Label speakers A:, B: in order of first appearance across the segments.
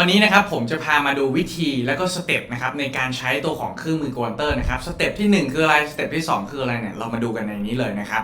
A: วันนี้นะครับผมจะพามาดูวิธีแล้วก็สเต็ปนะครับในการใช้ตัวของเครื่องมือกวนเตอร์นะครับสเต็ปที่ 1 คืออะไรสเต็ปที่ 2 คืออะไรเนี่ยเรามาดูกันในนี้เลยนะครับ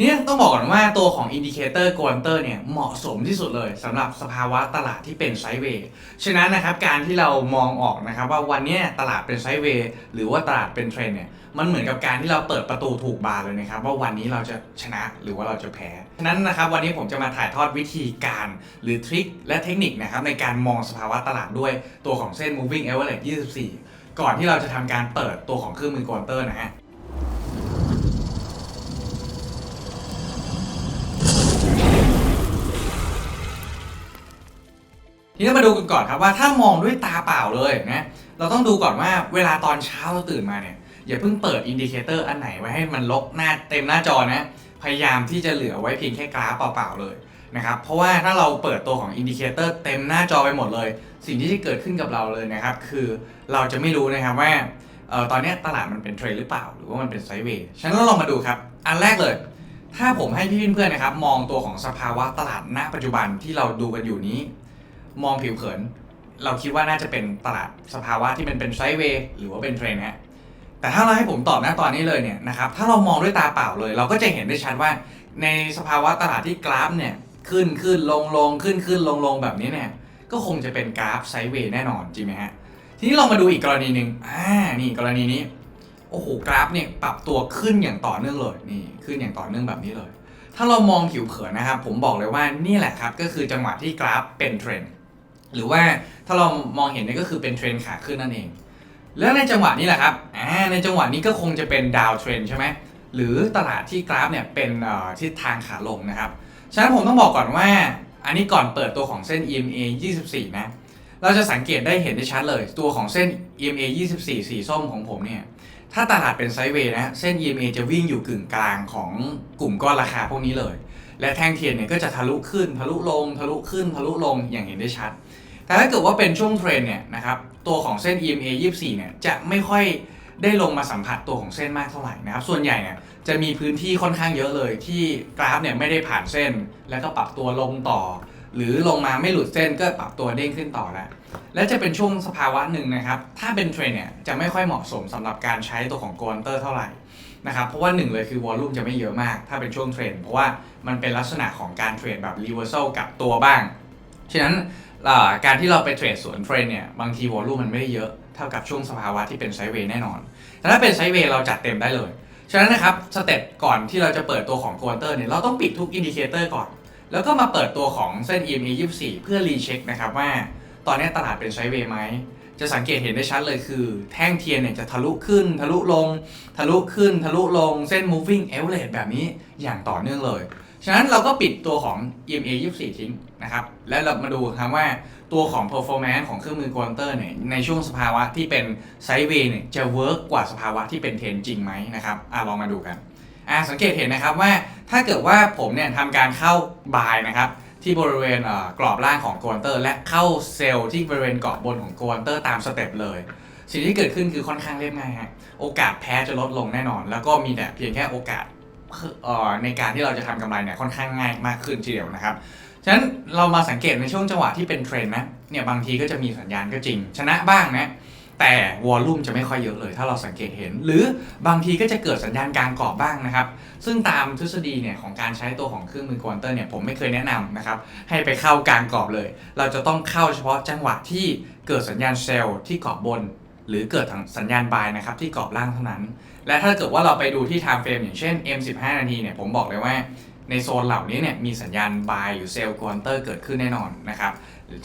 A: นี้ต้องบอกก่อนว่าตัวของอินดิเคเตอร์กวนเตอร์เนี่ยเหมาะสมที่สุดเลยสำหรับสภาวะตลาดที่เป็นไซด์เวย์ฉะนั้นนะครับการที่เรามองออกนะครับว่าวันนี้ตลาดเป็นไซด์เวย์หรือว่าตลาดเป็นเทรนเนี่ยมันเหมือนกับการที่เราเปิดประตูถูกบานเลยนะครับว่าวันนี้เราจะชนะหรือว่าเราจะแพ้ฉะนั้นนะครับวันนี้ผมจะมาถ่ายทอดวิธีการ หรือทริคและเทคนิคนะครับในการมองสภาวะตลาดด้วยตัวของเส้น moving average 24 ก่อนที่เราจะทำการเปิดตัวของเครื่องมือกวนเตอร์นะฮะ ทีนี้มาดูกันก่อนครับว่าถ้ามองด้วยตาเปล่าเลยนะเราต้องดูก่อนว่าเวลาตอนเช้าเราตื่นมาเนี่ยอย่าเพิ่งเปิดอินดิเคเตอร์อันไหนไว้ให้มันลกหน้าเต็มหน้าจอนะพยายามที่จะเหลือไว้เพียงแค่กราฟเปล่าๆเลยนะครับเพราะว่าถ้าเราเปิดตัวของอินดิเคเตอร์เต็มหน้าจอไปหมดเลย สิ่งที่จะเกิดขึ้นกับเราเลยนะครับ คือเราจะไม่รู้นะครับว่าออตอนนี้ตลาดมันเป็นเทรนหรือเปล่า หรือว่ามันเป็นไซด์เวย์ฉะนั้นเราลองมาดูครับ อันแรกเลย ถ้าผมให้พี่เพื่อนๆนะครับ มองตัวของสภาวะตลาดณปัจจุบันที่เราดูกันอยู่นี้ มองผิวเผิน เราคิดว่าน่าจะเป็นตลาดสภาวะที่มันเป็นไซด์เวย์หรือว่าเป็นเทรนฮะแต่ถ้าเราให้ผมตอบนะตอนนี้เลยเนี่ยนะครับถ้าเรามองด้วยตาเปล่าเลย เราก็จะเห็นได้ชัดว่าในสภาวะตลาดที่กราฟเนี่ยขึ้นขึ้นลงลงขึ้นขึ้นลงลงแบบนี้เนี่ยก็คงจะเป็นกราฟไซด์เวย์แน่นอนจริงไหมฮะทีนี้เรามาดูอีกกรณีหนึ่งอ่านี่กรณีนี้โอ้โหกราฟเนี่ยปรับตัวขึ้นอย่างต่อเนื่องเลยนี่ขึ้นอย่างต่อเนื่องแบบนี้เลย ถ้าเรามองผิวเผินนะครับผมบอกเลยว่านี่แหละครับก็คือจังหวะที่กราฟเป็นเทรนด์ หรือว่าถ้าเรามองเห็นเนี่ยก็คือเป็นเทรนขาขึ้นนั่นเอง แล้วในจังหวะนี้แหละครับอ่าในจังหวะนี้ก็คงจะเป็นดาวเทรนใช่ไหมหรือตลาดที่กราฟเนี่ยเป็นทิศทางขาลงนะครับฉะนั้นผมต้องบอกก่อนว่า อันนี้ก่อนเปิดตัวของเส้น EMA 24 นะ เราจะสังเกตได้เห็นได้ชัดเลย ตัวของเส้น EMA 24 สีส้มของผมเนี่ยถ้าตลาดเป็นไซด์เวย์นะเส้น EMA จะวิ่งอยู่กึ่งกลางของกลุ่มก้อนราคาพวกนี้เลย และแท่งเทียนเนี่ยก็จะทะลุขึ้นทะลุลง ทะลุขึ้นทะลุลงอย่างเห็นได้ชัด แต่ถ้าเกิดว่าเป็นช่วงเทรนเนี่ยนะครับตัวของเส้น EMA 24เนี่ยจะไม่ค่อยได้ลงมาสัมผัสตัวของเส้นมากเท่าไหร่นะครับ ส่วนใหญ่เนี่ยจะมีพื้นที่ค่อนข้างเยอะเลยที่กราฟเนี่ยไม่ได้ผ่านเส้น แล้วก็ปรับตัวลงต่อ หรือลงมาไม่หลุดเส้นก็ปรับตัวเด้งขึ้นต่อแล้วและจะเป็นช่วงสภาวะหนึ่งนะครับ ถ้าเป็นเทรนเนี่ยจะไม่ค่อยเหมาะสมสำหรับการใช้ตัวของโกลเตอร์เท่าไหร่ นะครับเพราะว่าหนึ่งเลยคือวอลลุ่มจะไม่เยอะมาก ถ้าเป็นช่วงเทรนเพราะว่ามันเป็นลักษณะของการเทรดแบบรีเวอร์ a l กับตัวบ้าง ฉะนั้นการที่เราไปเทรดสวนเทรนเนี่ยบางทีวอลลุ่มมันไม่ได้เยอะเท่ากับช่วงสภาวะที่เป็นไซด์เวย์แน่นอน แต่ถ้าเป็นไซด์เวย์เราจัดเต็มได้เลย ฉะนั้นนะครับสเต็ปก่อนที่เราจะเปิดตัวของโกลเตอร์เนี่ยเราต้องปิดทุกอินดิเคเตอร์ก่อน แล้วก็มาเปิดตัวของเส้น EMA 24 เพื่อรีเช็คนะครับว่า ตอนนี้ตลาดเป็นไซด์เวย์ไหม จะสังเกตเห็นได้ชัดเลยคือ แท่งเทียนเนี่ยจะทะลุขึ้น ทะลุลง ทะลุขึ้น ทะลุลงเส้น moving average แบบนี้อย่างต่อเนื่องเลย ฉะนั้นเราก็ปิดตัวของ EMA 24 ทิ้งนะครับ และเรามาดูครับว่าตัวของ performance ของเครื่องมือกวนเตอร์เนี่ยในช่วงสภาวะที่เป็นไซด์เวย์เนี่ยจะเวิร์กกว่าสภาวะที่เป็นเทรนจริงไหมนะครับอะลองมาดูกันอ่าสังเกตเห็นนะครับว่าถ้าเกิดว่าผมเนี่ยทำการเข้าบายนะครับ ที่บริเวณอ่อกรอบล่างของโกลเตอร์ และเข้าเซลล์ที่บริเวณกรอบบนของโกลเตอร์ตามสเต็ปเลย สิ่งที่เกิดขึ้นคือค่อนข้างเรียบง่ายฮะโอกาสแพ้จะลดลงแน่นอน แล้วก็มีแต่เพียงแค่โอกาสอ่อในการที่เราจะทำกำไรเนี่ยค่อนข้างง่ายมากขึ้นทีเดียวนะครับฉะนั้นเรามาสังเกตในช่วงจังหวะที่เป็นเทรนนะเนี่ยบางทีก็จะมีสัญญาณก็จริง ชนะบ้างนะ แต่วอลลุ่มจะไม่ค่อยเยอะเลย ถ้าเราสังเกตเห็น หรือบางทีก็จะเกิดสัญญาณกลางกรอบบ้างนะครับ ซึ่งตามทฤษฎีเนี่ยของการใช้ตัวของเครื่องมือกวนเตอร์เนี่ยผมไม่เคยแนะนำนะครับ ให้ไปเข้ากลางกรอบเลย เราจะต้องเข้าเฉพาะจังหวะที่เกิดสัญญาณเซลล์ที่กรอบบน หรือเกิดสัญญาณบายนะครับที่กรอบล่างเท่านั้น และถ้าเกิดว่าเราไปดูที่ time frame อย่างเช่น M15 นาทีเนี่ยผมบอกเลยว่า ในโซนเหล่านี้เนี่ยมีสัญญาณ buy หรือ sell counter เกิดขึ้นแน่นอนนะครับ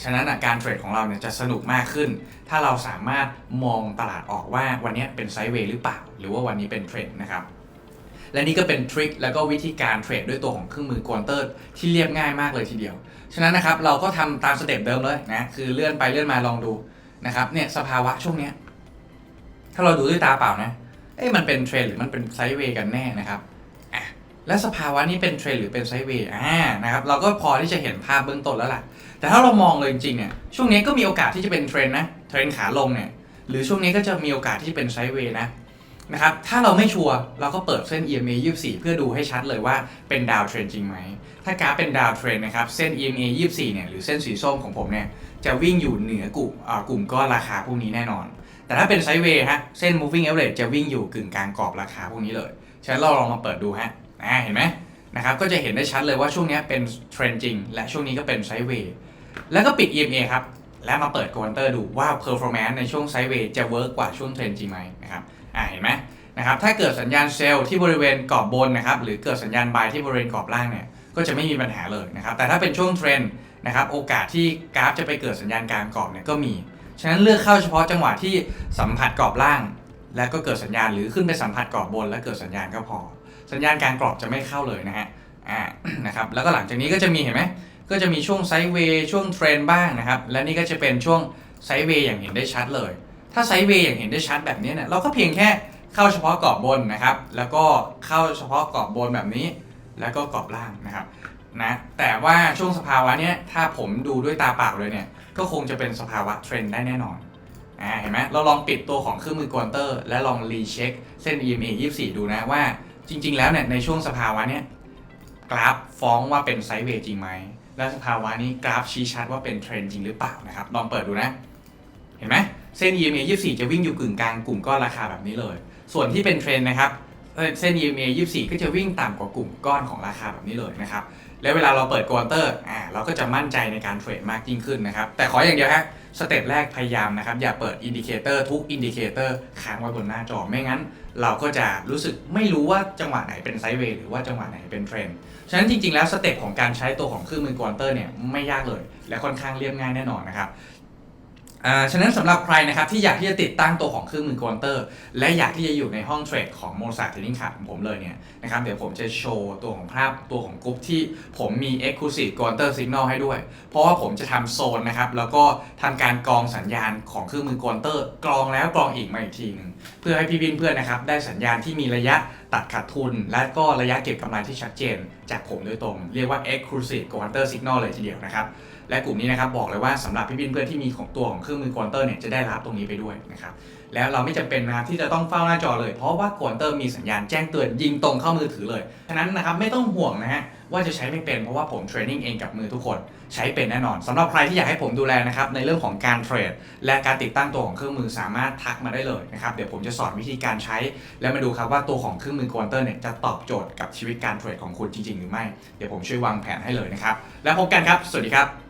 A: ฉะนั้นการเทรดของเราเนี่ยจะสนุกมากขึ้น ถ้าเราสามารถมองตลาดออกว่าวันนี้เป็นไซด์เวย์หรือเปล่า หรือว่าวันนี้เป็นเทรดนะครับและนี่ก็เป็นทริคแล้วก็วิธีการเทรดด้วยตัวของเครื่องมือกวนเตอร์ที่เรียบง่ายมากเลยทีเดียว ฉะนั้นนะครับเราก็ทำตามสเต็ปเดิมเลยนะคือเลื่อนไปเลื่อนมาลองดูนะครับเนี่ยสภาวะช่วงเนี้ยถ้าเราดูด้วยตาเปล่านะเอ้มันเป็นเทรดหรือมันเป็นไซด์เวย์กันแน่นะครับ และสภาวะนี้เป็นเทรดหรือเป็นไซด์เวย์อ่านะครับเราก็พอที่จะเห็นภาพเบื้องต้นแล้วล่ะ แต่ถ้าเรามองเลยจริงๆเนี่ยช่วงนี้ก็มีโอกาสที่จะเป็นเทรนนะเทรนขาลงเนี่ยหรือช่วงนี้ก็จะมีโอกาสที่เป็นไซด์เวย์นะนะครับถ้าเราไม่ชัวร์เราก็เปิดเส้น EMA 24 เพื่อดูให้ชัดเลยว่าเป็นดาวเทรนจริงไหม ถ้ากราฟเป็นดาวเทรนนะครับเส้น EMA 24 เนี่ยหรือเส้นสีส้มของผมเนี่ยจะวิ่งอยู่เหนือกลุ่มกลุ่มก้อนราคาพวกนี้แน่นอน แต่ถ้าเป็นไซด์เวย์ฮะเส้น moving average จะวิ่งอยู่กึ่งกลางกรอบราคาพวกนี้เลยฉะนั้นเราลองมาเปิดดูฮะ อ่าเห็นไหมนะครับก็จะเห็นได้ชัดเลยว่าช่วงนี้เป็นเทรนจริง และช่วงนี้ก็เป็นไซด์เวย์แล้วก็ปิด EMA ครับ แล้วมาเปิด counter ดูว่า performance ในช่วงไซด์เวย์จะเวิร์กกว่าช่วงเทรนจริงไหมนะครับอ่าเห็นไหมนะครับถ้าเกิดสัญญาณเซลล์ที่บริเวณกรอบบนนะครับหรือเกิดสัญญาณบายที่บริเวณกรอบล่างเนี่ยก็จะไม่มีปัญหาเลยนะครับแต่ถ้าเป็นช่วงเทรนนะครับโอกาสที่กราฟจะไปเกิดสัญญาณกลางกรอบเนี่ยก็มี ฉะนั้นเลือกเข้าเฉพาะจังหวะที่สัมผัสกรอบล่าง แล้วก็เกิดสัญญาณหรือขึ้นไปสัมผัสกรอบบน แล้วเกิดสัญญาณก็พอ สัญญาณกางกรอบจะไม่เข้าเลยนะฮะอ่านะครับแล้วก็หลังจากนี้ก็จะมีเห็นไหมก็จะมีช่วงไซด์เวย์ช่วงเทรนบ้างนะครับ และนี่ก็จะเป็นช่วงไซด์เวย์อย่างเห็นได้ชัดเลย ถ้าไซด์เวย์อย่างเห็นได้ชัดแบบนี้เนี่ยเราก็เพียงแค่เข้าเฉพาะกรอบบนนะครับ แล้วก็เข้าเฉพาะกรอบบนแบบนี้ แล้วก็กรอบล่างนะครับนะแต่ว่าช่วงสภาวะเนี้ยถ้าผมดูด้วยตาเปล่าเลยเนี่ยก็คงจะเป็นสภาวะเทรนได้แน่นอนอ่าเห็นไหมเราลองปิดตัวของเครื่องมือกวนเตอร์ และลองรีเช็คเส้น EMA 24 ดูนะว่า จริง ๆ แล้วเนี่ยในช่วงสภาวะเนี้ยกราฟฟ้องว่าเป็นไซด์เวย์จริงไหม และสภาวะนี้กราฟชี้ชัดว่าเป็นเทรนด์จริงหรือเปล่านะครับลองเปิดดูนะ เห็นไหมเส้น EMA 24 จะวิ่งอยู่กึ่งกลางกลุ่มก้อนราคาแบบนี้เลย ส่วนที่เป็นเทรนด์นะครับเอ่อเส้น EMA 24 ก็จะวิ่งต่ำกว่ากลุ่มก้อนของราคาแบบนี้เลยนะครับ แล้วเวลาเราเปิดควอเตอร์อ่าเราก็จะมั่นใจในการเทรดมากยิ่งขึ้นนะครับ แต่ขออย่างเดียวฮะสเต็ปแรกพยายามนะครับ อย่าเปิดอินดิเคเตอร์ทุกอินดิเคเตอร์ค้างไว้บนหน้าจอไม่งั้น เราก็จะรู้สึกไม่รู้ว่าจังหวะไหนเป็นไซด์เวย์หรือว่าจังหวะไหนเป็นเทรนด์ฉะนั้นจริงๆแล้วสเต็ปของการใช้ตัวของเครื่องมือกวนเตอร์เนี่ยไม่ยากเลย และค่อนข้างเรียบง่ายแน่นอนนะครับ อ่าฉะนั้นสำหรับใครนะครับที่อยากที่จะติดตั้งตัวของเครื่องมือกวนเตอร์ และอยากที่จะอยู่ในห้องเทรดของโมซาเทรดดิ้งคาของผมเลยเนี่ยนะครับเดี๋ยวผมจะโชว์ตัวของภาพตัวของกรุ๊ปที่ผมมี Exclusive Counter Signal ให้ด้วย เพราะว่าผมจะทำโซนนะครับแล้วก็ทำการกรองสัญญาณของเครื่องมือกวนเตอร์กรองแล้วกรองอีกมาอีกทีหนึ่งเพื่อให้พี่บินเพื่อนนะครับได้สัญญาณที่มีระยะตัดขาดทุน และก็ระยะเก็บกำไรที่ชัดเจน จากผมโดยตรง เรียกว่า Exclusive Counter Signal เลยทีเดียวนะครับและกลุ่มนี้นะครับบอกเลยว่าสำหรับพี่พินเพื่อนที่มีของตัวของเครื่องมือควนเตอร์เนี่ยจะได้รับตรงนี้ไปด้วยนะครับแล้วเราไม่จำเป็นนะครับที่จะต้องเฝ้าหน้าจอเลย เพราะว่าควนเตอร์มีสัญญาณแจ้งเตือนยิงตรงเข้ามือถือเลยฉะนั้นนะครับไม่ต้องห่วงนะฮะ ว่าจะใช้ไม่เป็นเพราะว่าผมเทรนนิ่งเองกับมือทุกคนใช้เป็นแน่นอนสำหรับใครที่อยากให้ผมดูแลนะครับในเรื่องของการเทรด และการติดตั้งตัวของเครื่องมือสามารถทักมาได้เลยนะครับเดี๋ยวผมจะสอนวิธีการใช้ แล้วมาดูครับว่าตัวของเครื่องมือกวนเตอร์เนี่ยจะตอบโจทย์กับชีวิตการเทรดของคุณจริงๆ หรือไม่ เดี๋ยวผมช่วยวางแผนให้เลยนะครับแล้วพบกันครับ สวัสดีครับ